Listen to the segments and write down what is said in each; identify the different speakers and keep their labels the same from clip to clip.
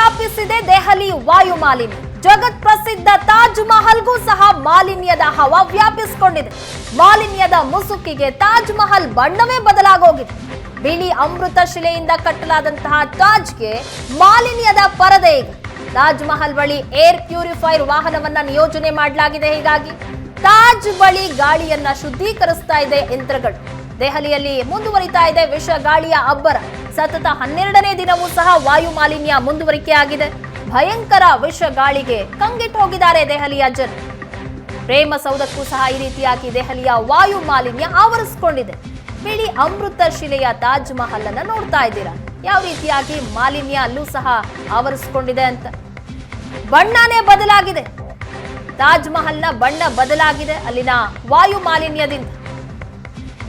Speaker 1: ವ್ಯಾಪಿಸಿದೆ ದೆಹಲಿ ವಾಯು ಮಾಲಿನ್ಯ. ಜಗತ್ ಪ್ರಸಿದ್ಧ ತಾಜ್ ಮಹಲ್ಗೂ ಸಹ ಮಾಲಿನ್ಯದ ಹವಾ ವ್ಯಾಪಿಸಿಕೊಂಡಿದೆ. ಮಾಲಿನ್ಯದ ಮುಸುಕಿಗೆ ತಾಜ್ ಮಹಲ್ ಬಣ್ಣವೇ ಬದಲಾಗೋಗಿದೆ. ಬಿಳಿ ಅಮೃತ ಶಿಲೆಯಿಂದ ಕಟ್ಟಲಾದಂತಹ ತಾಜ್ಗೆ ಮಾಲಿನ್ಯದ ಪರದೆ ಈಗ ತಾಜ್ ಮಹಲ್ ಬಳಿ ಏರ್ ಪ್ಯೂರಿಫೈರ್ ವಾಹನವನ್ನ ನಿಯೋಜನೆ ಮಾಡಲಾಗಿದೆ. ಹೀಗಾಗಿ ತಾಜ್ ಬಳಿ ಗಾಳಿಯನ್ನ ಶುದ್ಧೀಕರಿಸ್ತಾ ಇದೆ ಯಂತ್ರಗಳು. ದೆಹಲಿಯಲ್ಲಿ ಮುಂದುವರಿತಾ ಇದೆ ವಿಷ ಗಾಳಿಯ ಅಬ್ಬರ. ಸತತ ಹನ್ನೆರಡನೇ ದಿನವೂ ಸಹ ವಾಯು ಮಾಲಿನ್ಯ ಮುಂದುವರಿಕೆಯಾಗಿದೆ. ಭಯಂಕರ ವಿಷ ಗಾಳಿಗೆ ಕಂಗೆಟ್ಟು ಹೋಗಿದ್ದಾರೆ ದೆಹಲಿಯ ಜನ ಪ್ರೇಮ ಸೌಧಕ್ಕೂ ಸಹ ಈ ರೀತಿಯಾಗಿ ದೆಹಲಿಯ ವಾಯು ಮಾಲಿನ್ಯ ಆವರಿಸಿಕೊಂಡಿದೆ. ಬಿಳಿ ಅಮೃತ ಶಿಲೆಯ ತಾಜ್ ಮಹಲ್ ಅನ್ನ ನೋಡ್ತಾ ಇದ್ದೀರಾ? ಯಾವ ರೀತಿಯಾಗಿ ಮಾಲಿನ್ಯ ಅಲ್ಲೂ ಸಹ ಆವರಿಸಿಕೊಂಡಿದೆ ಅಂತ. ಬಣ್ಣನೇ ಬದಲಾಗಿದೆ. ತಾಜ್ ಮಹಲ್ನ ಬಣ್ಣ ಬದಲಾಗಿದೆ. ಅಲ್ಲಿನ ವಾಯು ಮಾಲಿನ್ಯದಿಂದ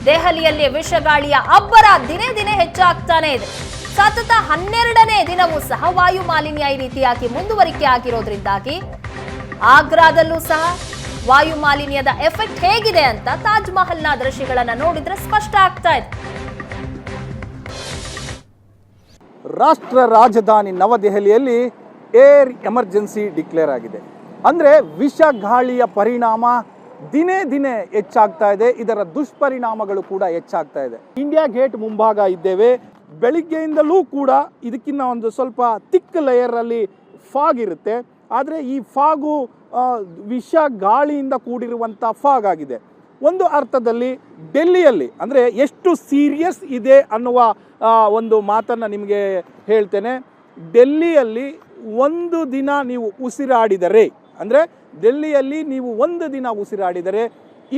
Speaker 1: ದೆಹಲಿಯಲ್ಲಿ ವಿಷಗಾಳಿಯ ಅಬ್ಬರ ದಿನೇ ದಿನೇ ಹೆಚ್ಚಾಗ್ತಾನೆ ಇದೆ. ಸತತ ಹನ್ನೆರಡನೇ ದಿನವೂ ಸಹ ವಾಯು ಮಾಲಿನ್ಯ ಈ ರೀತಿಯಾಗಿ ಮುಂದುವರಿಕೆ ಆಗಿರೋದ್ರಿಂದಾಗಿ ಆಗ್ರಾದಲ್ಲೂ ಸಹ ವಾಯು ಮಾಲಿನ್ಯದ ಎಫೆಕ್ಟ್ ಹೇಗಿದೆ ಅಂತ ತಾಜ್ ಮಹಲ್ನ ದೃಶ್ಯಗಳನ್ನ ನೋಡಿದ್ರೆ ಸ್ಪಷ್ಟ ಆಗ್ತಾ ಇದೆ.
Speaker 2: ರಾಷ್ಟ್ರ ರಾಜಧಾನಿ ನವದೆಹಲಿಯಲ್ಲಿ ಏರ್ ಎಮರ್ಜೆನ್ಸಿ ಡಿಕ್ಲೇರ್ ಆಗಿದೆ. ಅಂದರೆ ವಿಷ ಗಾಳಿಯ ಪರಿಣಾಮ ದಿನೇ ದಿನೇ ಹೆಚ್ಚಾಗ್ತಾ ಇದೆ. ಇದರ ದುಷ್ಪರಿಣಾಮಗಳು ಕೂಡ ಹೆಚ್ಚಾಗ್ತಾ ಇದೆ. ಇಂಡಿಯಾ ಗೇಟ್ ಮುಂಭಾಗ ಇದ್ದೇವೆ. ಬೆಳಿಗ್ಗೆಯಿಂದಲೂ ಕೂಡ ಇದಕ್ಕಿಂತ ಒಂದು ಸ್ವಲ್ಪ ತಿಕ್ ಲೇಯರಲ್ಲಿ ಫಾಗ್ ಇರುತ್ತೆ. ಆದರೆ ಈ ಫಾಗು ವಿಷ ಗಾಳಿಯಿಂದ ಕೂಡಿರುವಂಥ ಫಾಗ್ ಆಗಿದೆ. ಒಂದು ಅರ್ಥದಲ್ಲಿ ಡೆಲ್ಲಿಯಲ್ಲಿ, ಅಂದರೆ ಎಷ್ಟು ಸೀರಿಯಸ್ ಇದೆ ಅನ್ನುವ ಒಂದು ಮಾತನ್ನು ನಿಮಗೆ ಹೇಳ್ತೇನೆ. ಡೆಲ್ಲಿಯಲ್ಲಿ ಒಂದು ದಿನ ನೀವು ಉಸಿರಾಡಿದರೆ ಅಂದರೆ ಡೆಲ್ಲಿಯಲ್ಲಿ ನೀವು ಒಂದು ದಿನ ಉಸಿರಾಡಿದರೆ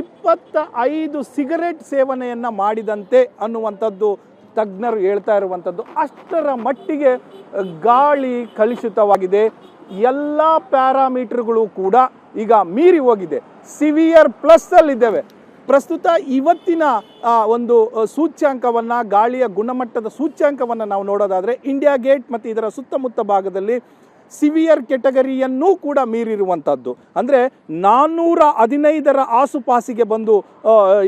Speaker 2: ಇಪ್ಪತ್ತ ಐದು ಸಿಗರೆಟ್ ಸೇವನೆಯನ್ನು ಮಾಡಿದಂತೆ ಅನ್ನುವಂಥದ್ದು ತಜ್ಞರು ಹೇಳ್ತಾ ಇರುವಂಥದ್ದು. ಅಷ್ಟರ ಮಟ್ಟಿಗೆ ಗಾಳಿ ಕಲುಷಿತವಾಗಿದೆ. ಎಲ್ಲ ಪ್ಯಾರಾಮೀಟರ್ಗಳು ಕೂಡ ಈಗ ಮೀರಿ ಹೋಗಿದೆ. ಸಿವಿಯರ್ ಪ್ಲಸ್ಸಲ್ಲಿದ್ದೇವೆ. ಪ್ರಸ್ತುತ ಇವತ್ತಿನ ಒಂದು ಸೂಚ್ಯಾಂಕವನ್ನು, ಗಾಳಿಯ ಗುಣಮಟ್ಟದ ಸೂಚ್ಯಾಂಕವನ್ನು ನಾವು ನೋಡೋದಾದರೆ, ಇಂಡಿಯಾ ಗೇಟ್ ಮತ್ತು ಇದರ ಸುತ್ತಮುತ್ತ ಭಾಗದಲ್ಲಿ ಸಿವಿಯರ್ ಕೆಟಗರಿಯನ್ನೂ ಕೂಡ ಮೀರಿರುವಂಥದ್ದು. ಅಂದರೆ ನಾನ್ನೂರ ಹದಿನೈದರ ಆಸುಪಾಸಿಗೆ ಬಂದು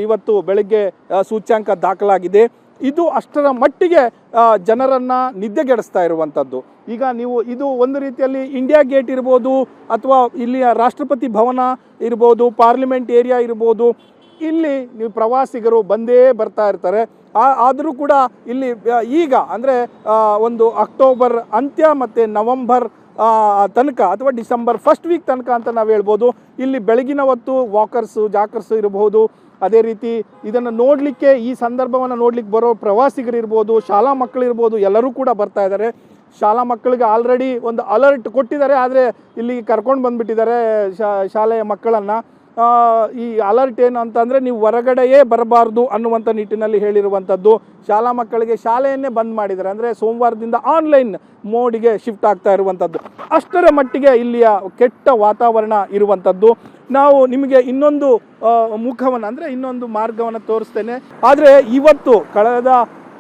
Speaker 2: ಇವತ್ತು ಬೆಳಗ್ಗೆ ಸೂಚ್ಯಾಂಕ ದಾಖಲಾಗಿದೆ. ಇದು ಅಷ್ಟರ ಮಟ್ಟಿಗೆ ಜನರನ್ನು ನಿದ್ದೆಗೆಡಿಸ್ತಾ ಇರುವಂಥದ್ದು. ಈಗ ನೀವು ಇದು ಒಂದು ರೀತಿಯಲ್ಲಿ ಇಂಡಿಯಾ ಗೇಟ್ ಇರ್ಬೋದು, ಅಥವಾ ಇಲ್ಲಿಯ ರಾಷ್ಟ್ರಪತಿ ಭವನ ಇರ್ಬೋದು, ಪಾರ್ಲಿಮೆಂಟ್ ಏರಿಯಾ ಇರ್ಬೋದು, ಇಲ್ಲಿ ನೀವು ಪ್ರವಾಸಿಗರು ಬಂದೇ ಬರ್ತಾ ಇರ್ತಾರೆ. ಆದರೂ ಕೂಡ ಇಲ್ಲಿ ಈಗ, ಅಂದರೆ ಒಂದು ಅಕ್ಟೋಬರ್ ಅಂತ್ಯ ಮತ್ತು ನವಂಬರ್ ತನಕ ಅಥವಾ ಡಿಸೆಂಬರ್ ಫಸ್ಟ್ ವೀಕ್ ತನಕ ಅಂತ ನಾವು ಹೇಳ್ಬೋದು. ಇಲ್ಲಿ ಬೆಳಗಿನ ಹೊತ್ತು ವಾಕರ್ಸು ಜಾಕರ್ಸು ಇರಬಹುದು. ಅದೇ ರೀತಿ ಇದನ್ನು ನೋಡಲಿಕ್ಕೆ ಈ ಸಂದರ್ಭವನ್ನು ನೋಡ್ಲಿಕ್ಕೆ ಬರೋ ಪ್ರವಾಸಿಗರಿರ್ಬೋದು ಶಾಲಾ ಮಕ್ಕಳಿರ್ಬೋದು ಎಲ್ಲರೂ ಕೂಡ ಬರ್ತಾ ಇದ್ದಾರೆ ಶಾಲಾ ಮಕ್ಕಳಿಗೆ ಆಲ್ರೆಡಿ ಒಂದು ಅಲರ್ಟ್ ಕೊಟ್ಟಿದ್ದಾರೆ, ಆದರೆ ಇಲ್ಲಿ ಕರ್ಕೊಂಡು ಬಂದುಬಿಟ್ಟಿದ್ದಾರೆ ಶಾಲೆಯ ಮಕ್ಕಳನ್ನು. ಈ ಅಲರ್ಟ್ ಏನು ಅಂತಂದರೆ ನೀವು ಹೊರಗಡೆಯೇ ಬರಬಾರ್ದು ಅನ್ನುವಂಥ ನಿಟ್ಟಿನಲ್ಲಿ ಹೇಳಿರುವಂಥದ್ದು. ಶಾಲಾ ಮಕ್ಕಳಿಗೆ ಶಾಲೆಯನ್ನೇ ಬಂದ್ ಮಾಡಿದ್ದಾರೆ. ಅಂದರೆ ಸೋಮವಾರದಿಂದ ಆನ್ಲೈನ್ ಮೋಡಿಗೆ ಶಿಫ್ಟ್ ಆಗ್ತಾ ಇರುವಂಥದ್ದು. ಅಷ್ಟರ ಮಟ್ಟಿಗೆ ಇಲ್ಲಿಯ ಕೆಟ್ಟ ವಾತಾವರಣ ಇರುವಂಥದ್ದು. ನಾವು ನಿಮಗೆ ಇನ್ನೊಂದು ಮುಖವನ್ನು, ಅಂದರೆ ಇನ್ನೊಂದು ಮಾರ್ಗವನ್ನು ತೋರಿಸ್ತೇನೆ. ಆದರೆ ಇವತ್ತು ಕಳೆದ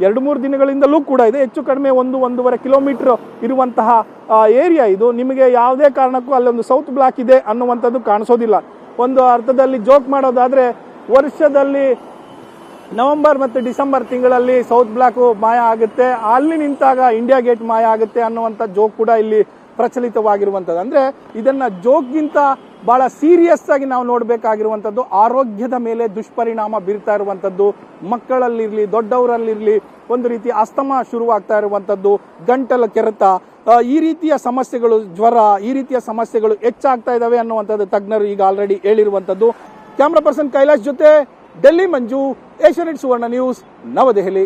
Speaker 2: ಎರಡು ಮೂರು ದಿನಗಳಿಂದಲೂ ಕೂಡ ಇದೆ. ಹೆಚ್ಚು ಕಡಿಮೆ ಒಂದು, ಒಂದೂವರೆ ಕಿಲೋಮೀಟರ್ ಇರುವಂತಹ ಏರಿಯಾ ಇದು. ನಿಮಗೆ ಯಾವುದೇ ಕಾರಣಕ್ಕೂ ಅಲ್ಲೊಂದು ಸೌತ್ ಬ್ಲಾಕ್ ಇದೆ ಅನ್ನುವಂಥದ್ದು ಕಾಣಿಸೋದಿಲ್ಲ. ಒಂದು ಅರ್ಥದಲ್ಲಿ ಜೋಕ್ ಮಾಡೋದಾದರೆ ವರ್ಷದಲ್ಲಿ ನವೆಂಬರ್ ಮತ್ತು ಡಿಸೆಂಬರ್ ತಿಂಗಳಲ್ಲಿ ಸೌತ್ ಬ್ಲಾಕ್ ಮಾಯ ಆಗುತ್ತೆ. ಅಲ್ಲಿ ನಿಂತಾಗ ಇಂಡಿಯಾ ಗೇಟ್ ಮಾಯ ಆಗುತ್ತೆ ಅನ್ನುವಂಥ ಜೋಕ್ ಕೂಡ ಇಲ್ಲಿ ಪ್ರಚಲಿತವಾಗಿರುವಂಥದ್ದು. ಅಂದರೆ ಇದನ್ನ ಜೋಕ್ಗಿಂತ ಬಹಳ ಸೀರಿಯಸ್ ಆಗಿ ನಾವು ನೋಡಬೇಕಾಗಿರುವಂಥದ್ದು ಆರೋಗ್ಯದ ಮೇಲೆ ದುಷ್ಪರಿಣಾಮ ಬೀರ್ತಾ ಇರುವಂಥದ್ದು, ಮಕ್ಕಳಲ್ಲಿರಲಿ, ದೊಡ್ಡವರಲ್ಲಿರಲಿ ಒಂದು ರೀತಿ ಅಸ್ತಮ ಶುರುವಾಗ್ತಾ ಇರುವಂಥದ್ದು, ಗಂಟಲ ಕೆರೆತ ಈ ರೀತಿಯ ಸಮಸ್ಯೆಗಳು, ಜ್ವರ, ಈ ರೀತಿಯ ಸಮಸ್ಯೆಗಳು ಹೆಚ್ಚಾಗ್ತಾ ಇದ್ದಾವೆ ಅನ್ನುವಂಥದ್ದು ತಜ್ಞರು ಈಗ ಆಲ್ರೆಡಿ ಹೇಳಿರುವಂಥದ್ದು. ಕ್ಯಾಮ್ರಾ ಪರ್ಸನ್ ಕೈಲಾಶ್ ಜೊತೆ ಡೆಲ್ಲಿ ಮಂಜು ಏಷ್ಯಾನೆಟ್ ಸುವರ್ಣ ನ್ಯೂಸ್ ನವದೆಹಲಿ.